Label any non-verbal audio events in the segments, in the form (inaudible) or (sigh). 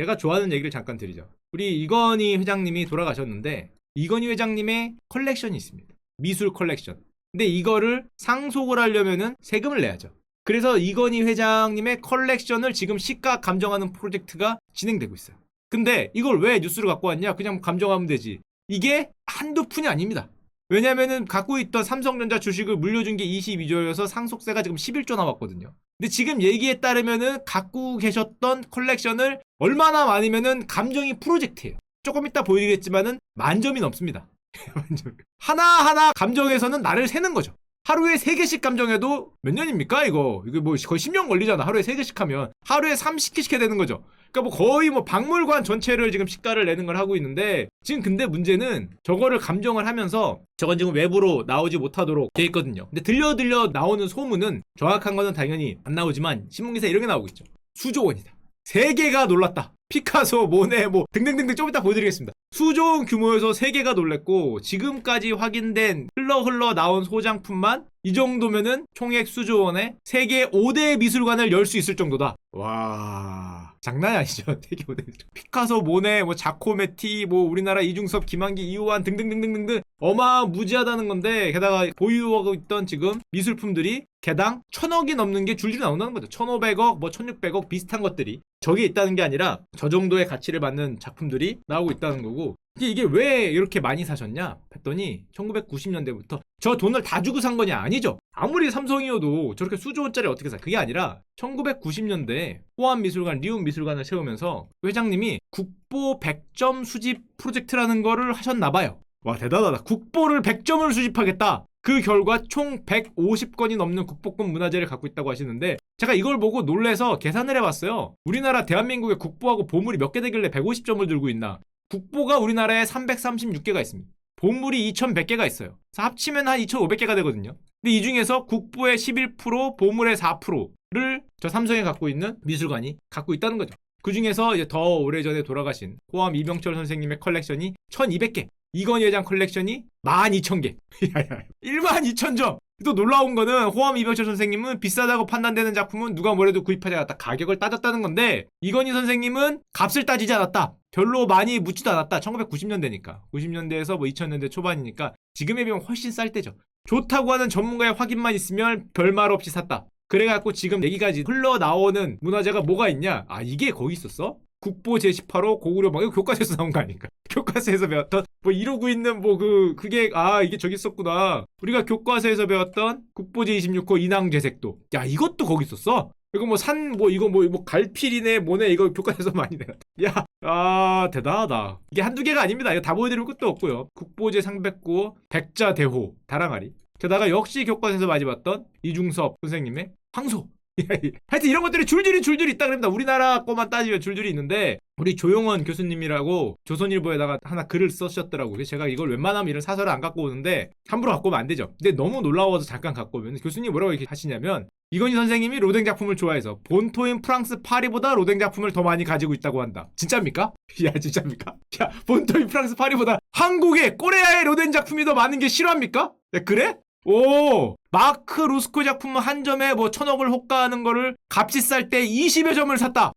제가 좋아하는 얘기를 잠깐 드리죠. 우리 이건희 회장님이 돌아가셨는데 이건희 회장님의 컬렉션이 있습니다. 미술 컬렉션. 근데 이거를 상속을 하려면은 세금을 내야죠. 그래서 이건희 회장님의 컬렉션을 지금 시가 감정하는 프로젝트가 진행되고 있어요. 근데 이걸 왜 뉴스로 갖고 왔냐? 그냥 감정하면 되지. 이게 한두 푼이 아닙니다. 왜냐면은 갖고 있던 삼성전자 주식을 물려준 게 22조여서 상속세가 지금 11조 나왔거든요. 근데 지금 얘기에 따르면은 갖고 계셨던 컬렉션을 얼마나 많으면은 감정이 프로젝트예요. 조금 이따 보여드리겠지만은 만점이 넘습니다. (laughs) 하나하나 감정에서는 나를 세는 거죠. 하루에 3개씩 감정해도 몇 년입니까 이거? 이거 뭐 거의 10년 걸리잖아. 하루에 3개씩 하면. 하루에 30개씩 해야 되는 거죠. 그러니까 뭐 거의 뭐 박물관 전체를 지금 시가를 내는 걸 하고 있는데 지금 근데 문제는 저거를 감정을 하면서 저건 지금 외부로 나오지 못하도록 돼 있거든요. 근데 들려 들려 나오는 소문은 정확한 거는 당연히 안 나오지만 신문기사 이런 게 나오고 있죠. 수조 원이다. 세계가 놀랐다. 피카소, 모네, 뭐 등등등등 좀 이따 보여드리겠습니다. 수조원 규모에서 세계가 놀랬고 지금까지 확인된 흘러 흘러 나온 소장품만 이 정도면은 총액 수조원에 세계 5대 미술관을 열 수 있을 정도다. 와 장난이 아니죠. 세계 5대 미술관. 피카소, 모네, 뭐 자코메티, 뭐 우리나라 이중섭, 김한기, 이우환 등등등등등등 어마무지하다는 건데 게다가 보유하고 있던 지금 미술품들이 개당 천억이 넘는 게 줄줄이 나온다는 거죠. 1,500억, 뭐 1,600억 비슷한 것들이 저게 있다는 게 아니라 저 정도의 가치를 받는 작품들이 나오고 있다는 거고 이게, 왜 이렇게 많이 사셨냐? 했더니 1990년대부터 저 돈을 다 주고 산 거냐? 아니죠. 아무리 삼성이어도 저렇게 수조원짜리 어떻게 사? 그게 아니라 1990년대에 호암 미술관 리움 미술관을 세우면서 회장님이 국보 100점 수집 프로젝트라는 거를 하셨나 봐요 와 대단하다 국보를 100점을 수집하겠다 그 결과 총 150건이 넘는 국보급 문화재를 갖고 있다고 하시는데 제가 이걸 보고 놀래서 계산을 해봤어요. 우리나라 대한민국의 국보하고 보물이 몇 개 되길래 150점을 들고 있나? 국보가 우리나라에 336개가 있습니다. 보물이 2100개가 있어요. 합치면 한 2500개가 되거든요. 근데 이 중에서 국보의 11%, 보물의 4%를 저 삼성이 갖고 있는 미술관이 갖고 있다는 거죠. 그 중에서 이제 더 오래전에 돌아가신 호암 이병철 선생님의 컬렉션이 1200개. 이건희 회장 컬렉션이 12,000개. 12,000점! (laughs) 또 놀라운 거는 호암 이병철 선생님은 비싸다고 판단되는 작품은 누가 뭐래도 구입하지 않았다. 가격을 따졌다는 건데 이건희 선생님은 값을 따지지 않았다. 별로 많이 묻지도 않았다. 1990년대니까. 90년대에서 뭐 2000년대 초반이니까 지금에 비하면 훨씬 쌀 때죠. 좋다고 하는 전문가의 확인만 있으면 별말 없이 샀다. 그래갖고 지금 얘기까지 흘러나오는 문화재가 뭐가 있냐? 아 이게 거기 있었어? 국보 제18호 고구려 막 이거 교과서에서 나온 거 아닌가? (laughs) 교과서에서 배웠던 뭐 이러고 있는 뭐 그 그게 아 이게 저기 있었구나. 우리가 교과서에서 배웠던 국보 제26호 인왕제색도. 야 이것도 거기 있었어? 이거 뭐 산 뭐 이거 뭐, 뭐 갈필이네 뭐네 이거 교과서에서 (laughs) 많이 내가. 야, 아 대단하다. 이게 한두 개가 아닙니다. 이거 다 보여드릴 것도 없고요. 국보제 상백구 백자대호 다랑아리. 게다가 역시 교과서에서 많이 봤던 이중섭 선생님의 황소. (laughs) 하여튼 이런 것들이 줄줄이 줄줄이 있다 그럽니다. 우리나라 거만 따지면 줄줄이 있는데 우리 조용원 교수님이라고 조선일보에다가 하나 글을 쓰셨더라고요. 그래서 제가 이걸 웬만하면 이런 사설을 안 갖고 오는데 함부로 갖고 오면 안 되죠. 근데 너무 놀라워서 잠깐 갖고 오면 교수님 뭐라고 이렇게 하시냐면 이건희 선생님이 로댕 작품을 좋아해서 본토인 프랑스 파리보다 로댕 작품을 더 많이 가지고 있다고 한다. 진짜입니까? (laughs) 야 진짜입니까? 야 본토인 프랑스 파리보다 한국의 꼬레아의 로댕 작품이 더 많은 게 실화입니까? 야, 그래? 오 마크 루스코 작품 한 점에 뭐 천억을 호가하는 거를 값이 쌀 때 20여 점을 샀다.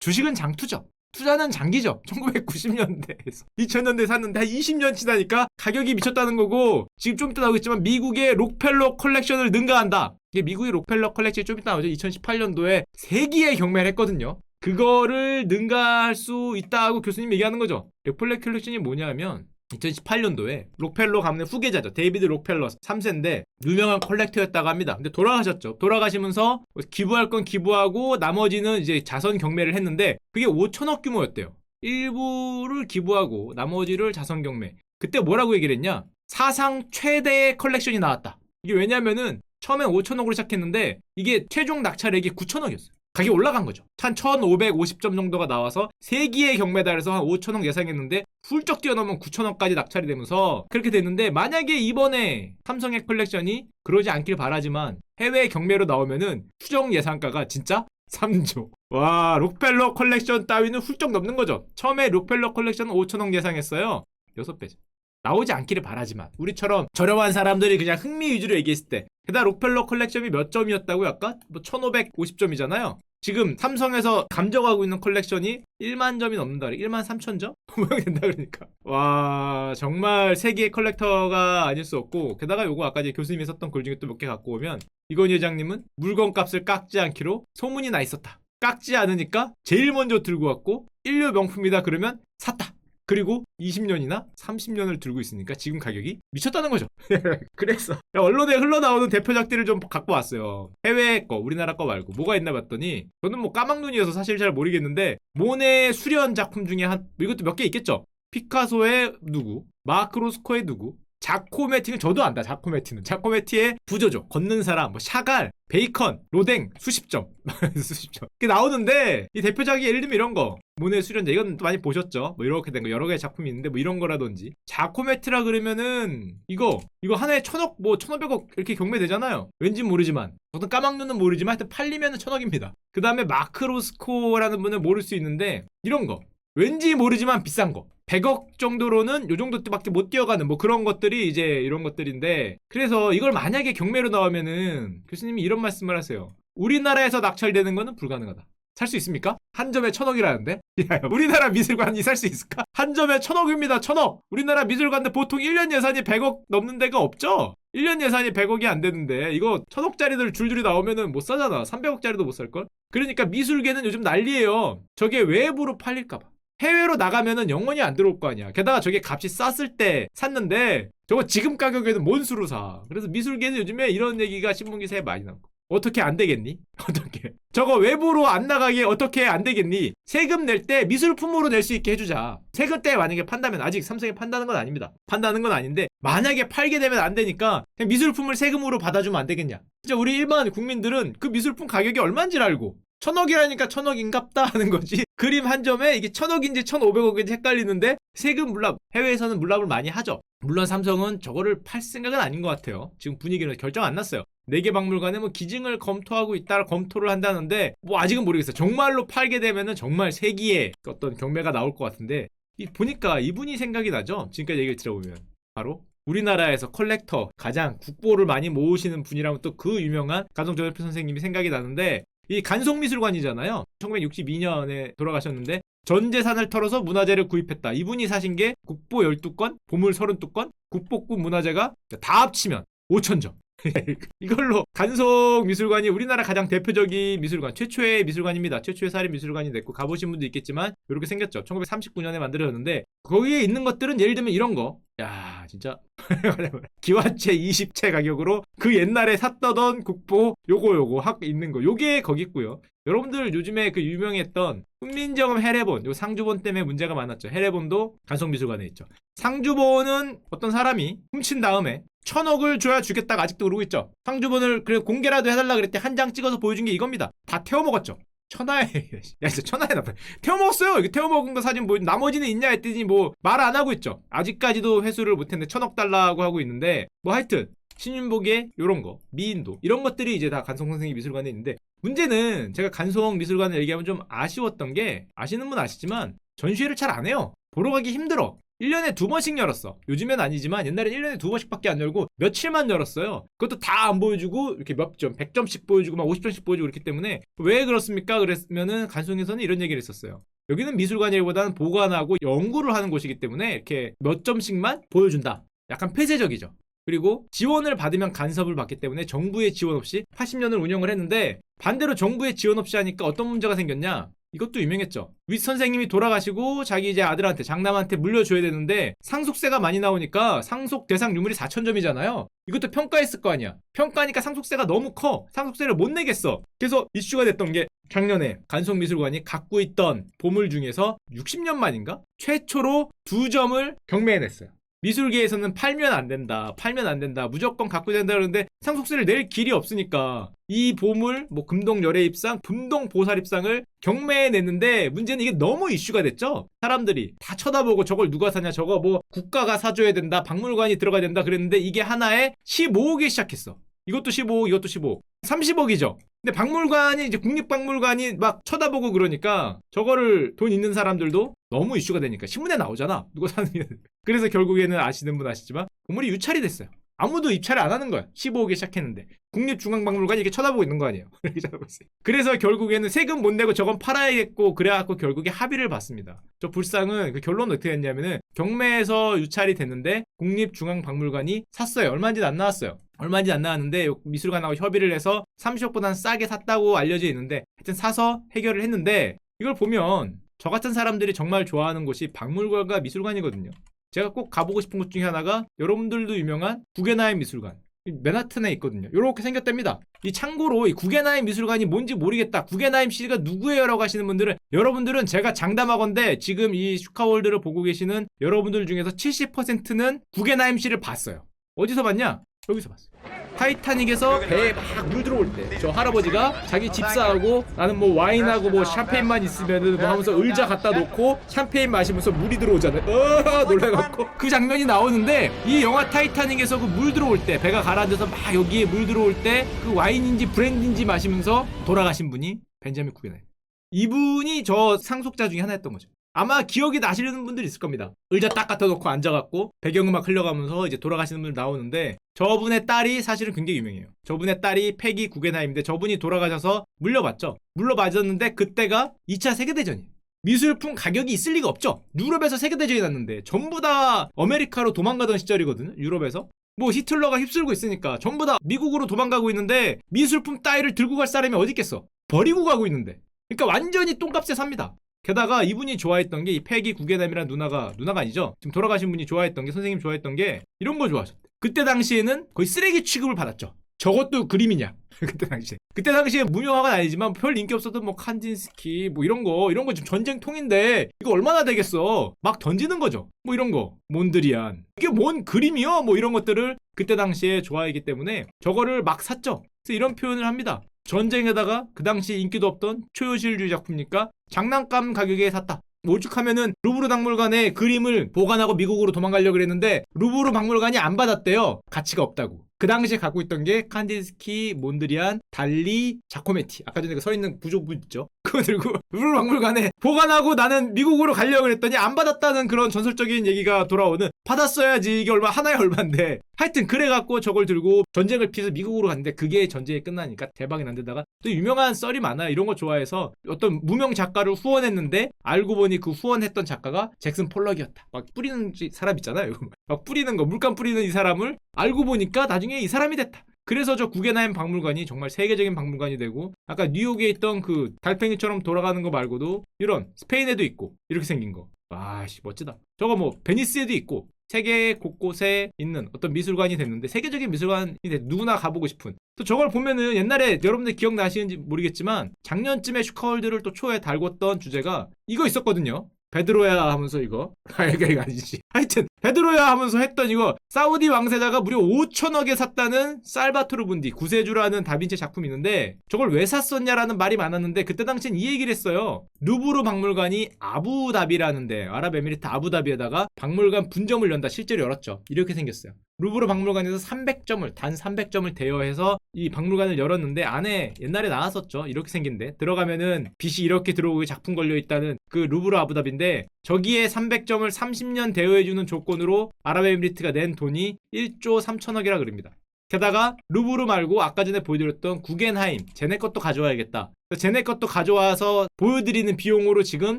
주식은 장투죠. 투자는 장기죠. (laughs) 1990년대에서 2000년대 샀는데 한 20년 지나니까 가격이 미쳤다는 거고 지금 좀 이따 나오겠지만 미국의 록펠러 컬렉션을 능가한다. 이게 미국의 록펠러 컬렉션이 좀 이따 나오죠. 2018년도에 세기의 경매를 했거든요. 그거를 능가할 수 있다고 교수님 얘기하는 거죠. 록펠러 컬렉션이 뭐냐면 2018년도에 록펠러 가문의 후계자죠. 데이비드 록펠러 3세인데 유명한 컬렉터였다고 합니다. 근데 돌아가셨죠. 돌아가시면서 기부할 건 기부하고 나머지는 이제 자선 경매를 했는데 그게 5천억 규모였대요. 일부를 기부하고 나머지를 자선 경매. 그때 뭐라고 얘기를 했냐? 사상 최대의 컬렉션이 나왔다. 이게 왜냐면은 처음엔 5천억으로 시작했는데 이게 최종 낙찰액이 9천억이었어요. 가격이 올라간 거죠. 한 1,550점 정도가 나와서 세기의 경매달에서 한 5천억 예상했는데 훌쩍 뛰어넘은 9천억까지 낙찰이 되면서 그렇게 됐는데 만약에 이번에 삼성의 컬렉션이 그러지 않길 바라지만 해외 경매로 나오면은 추정 예상가가 진짜 3조. 와, 록펠러 컬렉션 따위는 훌쩍 넘는 거죠. 처음에 록펠러 컬렉션 5천억 예상했어요. 6배죠. 나오지 않기를 바라지만 우리처럼 저렴한 사람들이 그냥 흥미 위주로 얘기했을 때 게다가 록펠러 컬렉션이 몇 점이었다고 아까? 뭐 1550점이잖아요 지금 삼성에서 감정하고 있는 컬렉션이 1만 점이 넘는다. 1만 3천 점? (laughs) 된다 그러니까. 와, 정말 세계의 컬렉터가 아닐 수 없고 게다가 요거 아까 이제 교수님이 썼던 글 중에 또 몇 개 갖고 오면 이건 회장님은 물건 값을 깎지 않기로 소문이 나 있었다. 깎지 않으니까 제일 먼저 들고 왔고 인류 명품이다 그러면 샀다. 그리고 20년이나 30년을 들고 있으니까 지금 가격이 미쳤다는 거죠. (laughs) 그래서 언론에 흘러나오는 대표작들을 좀 갖고 왔어요. 해외 거, 우리나라 거 말고 뭐가 있나 봤더니 저는 뭐 까막눈이어서 사실 잘 모르겠는데 모네 수련 작품 중에 한 이것도 몇 개 있겠죠. 피카소의 누구, 마크 로스코의 누구, 자코메티는 저도 안다. 자코메티는 자코메티의 부조죠. 걷는 사람, 뭐 샤갈, 베이컨, 로댕 수십 점, (laughs) 수십 점. 이게 나오는데 이 대표작이 예를 들면 이런 거 모네 수련자 이건 또 많이 보셨죠. 뭐 이렇게 된 거 여러 개의 작품이 있는데 뭐 이런 거라든지 자코메트라 그러면은 이거 이거 하나에 천억 뭐 천오백억 이렇게 경매되잖아요. 왠지 모르지만 어떤 까막눈은 모르지만 하여튼 팔리면은 천억입니다. 그 다음에 마크로스코라는 분은 모를 수 있는데 이런 거 왠지 모르지만 비싼 거. 100억 정도로는 요 정도밖에 못 뛰어가는 뭐 그런 것들이 이제 이런 것들인데 그래서 이걸 만약에 경매로 나오면은 교수님이 이런 말씀을 하세요. 우리나라에서 낙찰되는 거는 불가능하다. 살 수 있습니까? 한 점에 천억이라는데? (laughs) 야, 우리나라 미술관이 살 수 있을까? 한 점에 천억입니다, 천억! 우리나라 미술관데 보통 1년 예산이 100억 넘는 데가 없죠? 1년 예산이 100억이 안 되는데, 이거 천억짜리들 줄줄이 나오면은 못 사잖아. 300억짜리도 못 살걸? 그러니까 미술계는 요즘 난리예요. 저게 외부로 팔릴까봐. 해외로 나가면은 영원히 안 들어올 거 아니야. 게다가 저게 값이 쌌을 때 샀는데, 저거 지금 가격에는 뭔 수로 사. 그래서 미술계는 요즘에 이런 얘기가 신문기사에 많이 나오고. 어떻게 안 되겠니? (laughs) 어떻게? 저거 외부로 안 나가게 어떻게 안 되겠니? 세금 낼 때 미술품으로 낼 수 있게 해주자. 세금 때 만약에 판다면 아직 삼성이 판다는 건 아닙니다. 판다는 건 아닌데 만약에 팔게 되면 안 되니까 그냥 미술품을 세금으로 받아주면 안 되겠냐? 진짜 우리 일반 국민들은 그 미술품 가격이 얼마인지를 알고 천억이라니까 천억인갑다 하는 거지. (laughs) 그림 한 점에 이게 천억인지 천오백억인지 헷갈리는데 세금 물납 해외에서는 물납을 많이 하죠. 물론 삼성은 저거를 팔 생각은 아닌 것 같아요. 지금 분위기는 결정 안 났어요. 네 개 박물관에 뭐 기증을 검토하고 있다 검토를 한다는데 뭐 아직은 모르겠어요. 정말로 팔게 되면은 정말 세기의 어떤 경매가 나올 것 같은데 이 보니까 이분이 생각이 나죠. 지금까지 얘기를 들어보면 바로 우리나라에서 컬렉터 가장 국보를 많이 모으시는 분이라면 또 그 유명한 간송조대표 선생님이 생각이 나는데 이 간송미술관이잖아요. 1962년에 돌아가셨는데 전 재산을 털어서 문화재를 구입했다. 이분이 사신 게 국보 12건, 보물 32건, 국보급 문화재가 다 합치면 5천점. (laughs) 이걸로 간송 미술관이 우리나라 가장 대표적인 미술관, 최초의 미술관입니다. 최초의 사립 미술관이 됐고 가보신 분도 있겠지만 이렇게 생겼죠. 1939년에 만들어졌는데 거기에 있는 것들은 예를 들면 이런 거. 야 진짜 (laughs) 기와채 20채 가격으로 그 옛날에 샀던 국보 요거 요거 학 있는 거 요게 거기 있고요. 여러분들 요즘에 그 유명했던 훈민정음 해례본 요 상주본 때문에 문제가 많았죠. 해례본도 간송미술관에 있죠. 상주본은 어떤 사람이 훔친 다음에 천억을 줘야 주겠다가 아직도 그러고 있죠. 상주본을 그래 공개라도 해달라 그랬대 한 장 찍어서 보여준 게 이겁니다. 다 태워 먹었죠. 천하에 (laughs) 야 진짜 천하에 나빠 태워 먹었어요. 이거 태워 먹은 거 사진 뭐 나머지는 있냐 했더니 뭐 말 안 하고 있죠. 아직까지도 회수를 못했는데 천억 달라고 하고 있는데 뭐 하여튼 신윤복의 요런 거 미인도 이런 것들이 이제 다 간송 선생님 미술관에 있는데 문제는 제가 간송 미술관을 얘기하면 좀 아쉬웠던 게 아시는 분 아시지만 전시회를 잘 안 해요. 보러 가기 힘들어. 1년에 두 번씩 열었어. 요즘엔 아니지만 옛날에 1년에 두 번씩밖에 안 열고 며칠만 열었어요. 그것도 다 안 보여주고 이렇게 몇 점, 100점씩 보여주고 막 50점씩 보여주고 그렇기 때문에 왜 그렇습니까? 그랬으면은 간송에서는 이런 얘기를 했었어요. 여기는 미술관이라기보다는 보관하고 연구를 하는 곳이기 때문에 이렇게 몇 점씩만 보여준다. 약간 폐쇄적이죠. 그리고 지원을 받으면 간섭을 받기 때문에 정부의 지원 없이 80년을 운영을 했는데 반대로 정부의 지원 없이 하니까 어떤 문제가 생겼냐? 이것도 유명했죠. 윗 선생님이 돌아가시고 자기 이제 아들한테 장남한테 물려줘야 되는데 상속세가 많이 나오니까 상속 대상 유물이 4천 점이잖아요. 이것도 평가했을 거 아니야. 평가니까 상속세가 너무 커. 상속세를 못 내겠어. 그래서 이슈가 됐던 게 작년에 간송미술관이 갖고 있던 보물 중에서 60년 만인가 최초로 두 점을 경매해냈어요. 미술계에서는 팔면 안 된다, 팔면 안 된다, 무조건 갖고 된다 그러는데 상속세를 낼 길이 없으니까 이 보물, 뭐 금동 열애입상, 금동 보살입상을 경매에 냈는데 문제는 이게 너무 이슈가 됐죠. 사람들이 다 쳐다보고 저걸 누가 사냐, 저거 뭐 국가가 사줘야 된다, 박물관이 들어가야 된다 그랬는데 이게 하나에 15억에 시작했어. 이것도 15억, 이것도 15억. 30억이죠. 근데 박물관이 이제 국립박물관이 막 쳐다보고 그러니까 저거를 돈 있는 사람들도 너무 이슈가 되니까 신문에 나오잖아. 누가 사는 게. (laughs) 그래서 결국에는 아시는 분 아시지만 보물이 유찰이 됐어요. 아무도 입찰을 안 하는 거야. 15억에 시작했는데. 국립중앙박물관이 이렇게 쳐다보고 있는 거 아니에요. (laughs) 그래서 결국에는 세금 못 내고 저건 팔아야겠고 그래갖고 결국에 합의를 봤습니다. 저 불상은 그 결론은 어떻게 됐냐면은 경매에서 유찰이 됐는데 국립중앙박물관이 샀어요. 얼마인지 안 나왔어요. 얼마인지 안 나왔는데 미술관하고 협의를 해서 30억보다는 싸게 샀다고 알려져 있는데 하여튼 사서 해결을 했는데 이걸 보면 저 같은 사람들이 정말 좋아하는 곳이 박물관과 미술관이거든요. 제가 꼭 가보고 싶은 곳 중에 하나가 여러분들도 유명한 구겐하임 미술관. 이 맨하튼에 있거든요. 이렇게 생겼답니다. 이 참고로 이 구겐하임 미술관이 뭔지 모르겠다. 구겐하임 씨가 누구예요라고 하시는 분들은 여러분들은 제가 장담하건데 지금 이 슈카월드를 보고 계시는 여러분들 중에서 70%는 구겐하임 씨를 봤어요. 어디서 봤냐? 여기서 봤어요. 타이타닉에서 배에 막 물 들어올 때 저 할아버지가 자기 집사하고 나는 뭐 와인하고 뭐 샴페인만 있으면은 뭐 하면서 의자 갖다 놓고 샴페인 마시면서 물이 들어오잖아요. 어 놀래갖고 그 장면이 나오는데 이 영화 타이타닉에서 그 물 들어올 때 배가 가라앉아서 막 여기에 물 들어올 때 그 와인인지 브랜드인지 마시면서 돌아가신 분이 벤자민 쿠겐하임. 이분이 저 상속자 중에 하나였던 거죠. 아마 기억이 나시는 분들 있을 겁니다. 의자 딱 갖다 놓고 앉아갖고 배경음악 흘려가면서 이제 돌아가시는 분들 나오는데 저분의 딸이 사실은 굉장히 유명해요. 저분의 딸이 패기 구겐하임인데 저분이 돌아가셔서 물려봤죠. 물려받았는데 그때가 2차 세계대전이에요. 미술품 가격이 있을 리가 없죠. 유럽에서 세계대전이 났는데 전부 다 아메리카로 도망가던 시절이거든요. 유럽에서. 뭐 히틀러가 휩쓸고 있으니까 전부 다 미국으로 도망가고 있는데 미술품 따위를 들고 갈 사람이 어디 있겠어. 버리고 가고 있는데. 그러니까 완전히 똥값에 삽니다. 게다가 이분이 좋아했던 게 이 패기 구겐함이라는 누나가 누나가 아니죠. 지금 돌아가신 분이 좋아했던 게 선생님 좋아했던 게 이런 거 좋아하셨대. 그때 당시에는 거의 쓰레기 취급을 받았죠. 저것도 그림이냐? (laughs) 그때 당시에. 그때 당시에 무명화가 아니지만 별 인기 없었던 뭐 칸딘스키 뭐 이런 거 이런 거 지금 전쟁통인데 이거 얼마나 되겠어? 막 던지는 거죠. 뭐 이런 거 몬드리안 이게 뭔 그림이요? 뭐 이런 것들을 그때 당시에 좋아했기 때문에 저거를 막 샀죠. 그래서 이런 표현을 합니다. 전쟁에다가 그 당시 인기도 없던 초효실주의 작품이니까 장난감 가격에 샀다. 오죽하면은 루브르 박물관에 그림을 보관하고 미국으로 도망가려고 그랬는데 루브르 박물관이 안 받았대요. 가치가 없다고. 그 당시에 갖고 있던 게 칸디스키, 몬드리안, 달리, 자코메티. 아까 전에 그 서 있는 부족분 있죠. (laughs) 그거 들고 루브르 박물관에 보관하고 나는 미국으로 가려고 그랬더니 안 받았다는 그런 전설적인 얘기가 돌아오는 받았어야지 이게 얼마 하나에 얼마인데 하여튼 그래갖고 저걸 들고 전쟁을 피해서 미국으로 갔는데 그게 전쟁이 끝나니까 대박이 난 데다가 또 유명한 썰이 많아요. 이런 거 좋아해서 어떤 무명 작가를 후원했는데 알고 보니 그 후원했던 작가가 잭슨 폴럭이었다. 막 뿌리는 사람 있잖아요. 막 뿌리는 거 물감 뿌리는 이 사람을 알고 보니까 나중에 이 사람이 됐다. 그래서 저 구겐하임 박물관이 정말 세계적인 박물관이 되고 아까 뉴욕에 있던 그 달팽이처럼 돌아가는 거 말고도 이런 스페인에도 있고 이렇게 생긴 거. 와씨 멋지다. 저거 뭐 베니스에도 있고 세계 곳곳에 있는 어떤 미술관이 됐는데 세계적인 미술관이 돼 누구나 가보고 싶은. 또 저걸 보면은 옛날에 여러분들 기억나시는지 모르겠지만 작년쯤에 슈카월드를 또 초에 달궜던 주제가 이거 있었거든요 베드로야 하면서 이거? (laughs) 아 이거 아니지. 하여튼 베드로야 하면서 했던 이거 사우디 왕세자가 무려 5천억에 샀다는 살바토르 분디 구세주라는 다빈치 작품이 있는데 저걸 왜 샀었냐라는 말이 많았는데 그때 당시엔 이 얘기를 했어요. 루브르 박물관이 아부다비라는데 아랍에미리트 아부다비에다가 박물관 분점을 연다 실제로 열었죠. 이렇게 생겼어요 루브르 박물관에서 300점을 단 300점을 대여해서 이 박물관을 열었는데 안에 옛날에 나왔었죠 이렇게 생긴데 들어가면은 빛이 이렇게 들어오게 작품 걸려 있다는 그 루브르 아부다비인데 저기에 300점을 30년 대여해주는 조건으로 아랍에미리트가 낸 돈이 1조 3천억이라 그럽니다. 게다가 루브르 말고 아까 전에 보여드렸던 구겐하임 쟤네 것도 가져와야겠다. 쟤네 것도 가져와서 보여드리는 비용으로 지금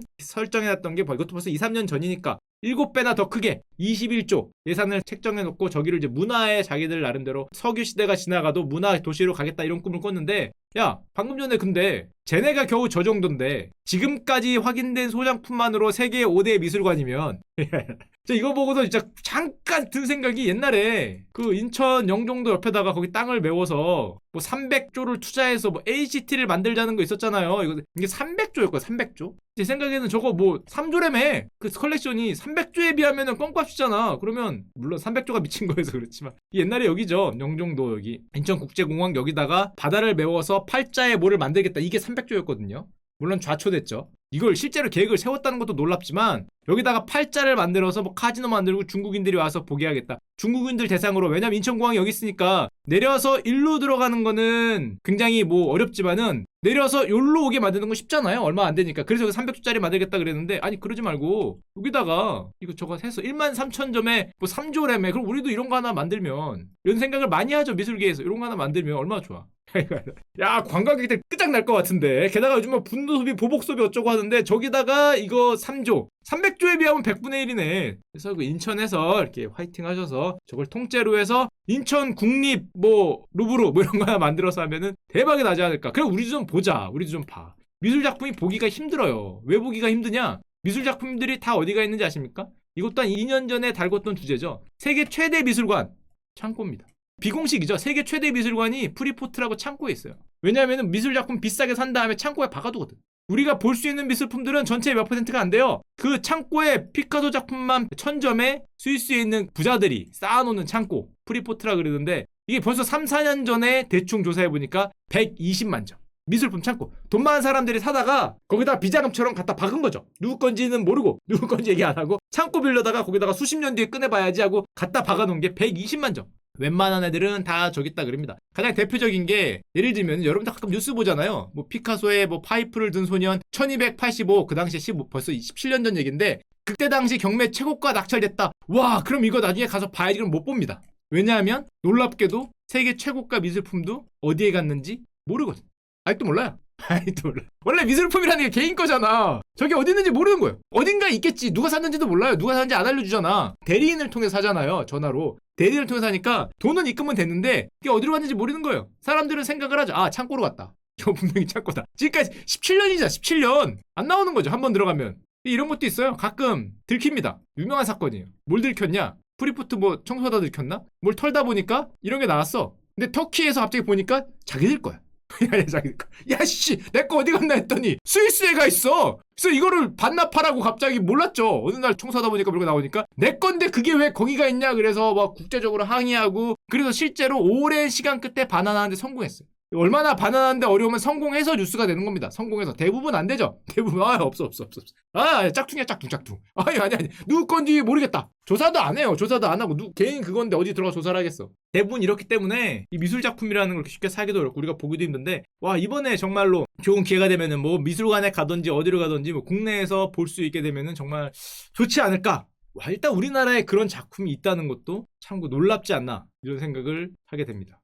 설정해놨던 게 이것도 벌써 2, 3년 전이니까 7배나 더 크게 21조 예산을 책정해 놓고 저기를 이제 문화의 자기들 나름대로 석유 시대가 지나가도 문화 도시로 가겠다 이런 꿈을 꿨는데 야 방금 전에 근데 쟤네가 겨우 저 정도인데 지금까지 확인된 소장품만으로 세계 5대 미술관이면 저 이거 보고서 진짜 잠깐 든 생각이 옛날에 그 인천 영종도 옆에다가 거기 땅을 메워서 뭐 300조를 투자해서 뭐 ACT를 만들자는 거 있었잖아요. 이거 이게 300조였거든. 300조. 제 생각에는 저거 뭐 3조래매 그 컬렉션이 300조에 비하면은 껌값이잖아. 그러면 물론 300조가 미친 거여서 그렇지만 옛날에 여기죠. 영종도 여기 인천국제공항 여기다가 바다를 메워서 팔자에 뭐를 만들겠다. 이게 300조였거든요. 물론 좌초됐죠. 이걸 실제로 계획을 세웠다는 것도 놀랍지만 여기다가 팔자를 만들어서 뭐 카지노 만들고 중국인들이 와서 보게 하겠다. 중국인들 대상으로 왜냐면 인천공항이 여기 있으니까 내려서 일로 들어가는 거는 굉장히 뭐 어렵지만은 내려서 여기로 오게 만드는 건 쉽잖아요. 얼마 안 되니까. 그래서 300조짜리 만들겠다 그랬는데 아니 그러지 말고 여기다가 이거 저거 해서 1만 3천 점에 뭐 3조래매 그럼 우리도 이런 거 하나 만들면 이런 생각을 많이 하죠 미술계에서 이런 거 하나 만들면 얼마나 좋아. (laughs) 야 관광객들 끄장날 것 같은데. 게다가 요즘 뭐 분노 소비 보복 소비 어쩌고 하는데 저기다가 이거 3조. 300조에 비하면 100분의 1이네. 그래서 그 인천에서 이렇게 화이팅 하셔서 저걸 통째로 해서 인천 국립 뭐 루브르 뭐 이런 거 하나 만들어서 하면은 대박이 나지 않을까. 그럼 우리도 좀 보자. 우리도 좀봐. 미술 작품이 보기가 힘들어요. 왜 보기가 힘드냐? 미술 작품들이 다 어디가 있는지 아십니까? 이것도 한 2년 전에 달궜던 주제죠. 세계 최대 미술관. 창고입니다 비공식이죠. 세계 최대 미술관이 프리포트라고 창고에 있어요. 왜냐하면 미술 작품 비싸게 산 다음에 창고에 박아두거든. 우리가 볼 수 있는 미술품들은 전체 몇 퍼센트가 안 돼요. 그 창고에 피카소 작품만 천점에 스위스에 있는 부자들이 쌓아놓는 창고 프리포트라 그러는데 이게 벌써 3, 4년 전에 대충 조사해보니까 120만 점. 미술품 창고. 돈 많은 사람들이 사다가 거기다 비자금처럼 갖다 박은 거죠. 누구 건지는 모르고 누구 건지 얘기 안 하고 창고 빌려다가 거기다가 수십 년 뒤에 꺼내봐야지 하고 갖다 박아놓은 게 120만 점. 웬만한 애들은 다 저기 있다 그럽니다. 가장 대표적인 게 예를 들면 여러분들 가끔 뉴스 보잖아요. 뭐 피카소의 뭐 파이프를 든 소년 1285 그 당시에 15, 벌써 27년 전 얘기인데 그때 당시 경매 최고가 낙찰됐다. 와 그럼 이거 나중에 가서 봐야지 그럼 못 봅니다. 왜냐하면 놀랍게도 세계 최고가 미술품도 어디에 갔는지 모르거든. 아직도 몰라요. (laughs) 아직도 몰라. 원래 미술품이라는 게 개인 거잖아. 저게 어디 있는지 모르는 거예요. 어딘가 있겠지. 누가 샀는지도 몰라요. 누가 샀는지 안 알려주잖아. 대리인을 통해 사잖아요. 전화로. 대리인을 통해 사니까 돈은 입금은 됐는데 이게 어디로 갔는지 모르는 거예요. 사람들은 생각을 하죠. 아 창고로 갔다. (laughs) 이거 분명히 창고다. 지금까지 17년이잖아. 17년. 안 나오는 거죠. 한번 들어가면. 이런 것도 있어요. 가끔 들킵니다. 유명한 사건이에요. 뭘 들켰냐? 프리포트 뭐 청소하다 들켰나? 뭘 털다 보니까 이런 게 나왔어. 근데 터키에서 갑자기 보니까 자기들 거야. (laughs) 야, 자기들 거. 야, 씨, 내 거 어디 갔나 했더니 스위스에 가 있어. 그래서 이거를 반납하라고 갑자기 몰랐죠. 어느 날 청소하다 보니까 거 나오니까 내 건데 그게 왜 거기가 있냐 그래서 막 국제적으로 항의하고 그래서 실제로 오랜 시간 끝에 반환하는데 성공했어요. 얼마나 반환하는데 어려우면 성공해서 뉴스가 되는 겁니다. 성공해서 대부분 안 되죠. (laughs) 대부분 아 없어 없어 없어. 아 짝퉁이야 짝퉁 짝퉁. (laughs) 아니 아니 아니 누구 건지 모르겠다. 조사도 안 해요. 조사도 안 하고 누 개인 그건데 어디 들어가 조사를 하겠어. 대부분 이렇기 때문에 이 미술 작품이라는 걸 쉽게 사기도 어렵고 우리가 보기도 힘든데 와 이번에 정말로 좋은 기회가 되면은 뭐 미술관에 가든지 어디로 가든지 뭐 국내에서 볼 수 있게 되면은 정말 좋지 않을까. 와 일단 우리나라에 그런 작품이 있다는 것도 참고 놀랍지 않나 이런 생각을 하게 됩니다.